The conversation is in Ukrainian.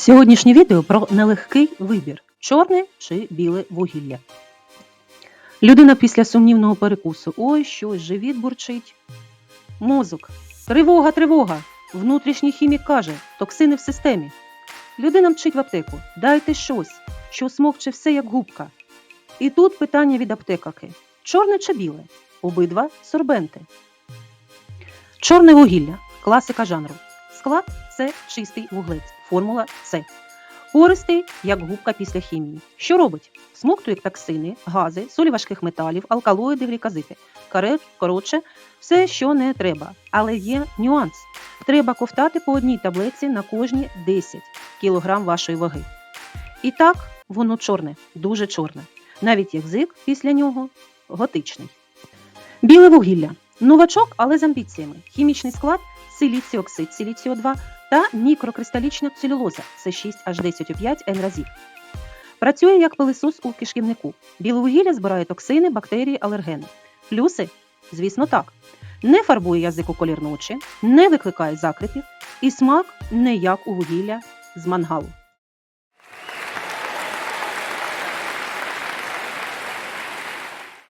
Сьогоднішнє відео про нелегкий вибір чорне чи біле вугілля. Людина після сумнівного перекусу. Ой, щось, живіт бурчить. Мозок. Тривога, тривога. Внутрішній хімік каже, токсини в системі. Людина мчить в аптеку. Дайте щось, що смокче все як губка. І тут питання від аптекаки: чорне чи біле? Обидва сорбенти. Чорне вугілля класика жанру. Склад це чистий вуглець. Формула С. Пористий, як губка після хімії. Що робить? Смоктує токсини, гази, солі важких металів, алкалоїди, глікозити. Коротше, все, що не треба. Але є нюанс. Треба ковтати по одній таблетці на кожні 10 кг вашої ваги. І так, воно чорне, дуже чорне. Навіть язик після нього готичний. Біле вугілля. Новачок, але з амбіціями. Хімічний склад силіціоксид, силіціо 2 та мікрокристалічна целюлоза це 6H10O5 N разів. Працює як пилисос у кишківнику. Біле вугілля збирає токсини, бактерії, алергени. Плюси? Звісно, так. Не фарбує язик у колір ночі, не викликає закрипів і смак не як у вугілля з мангалу.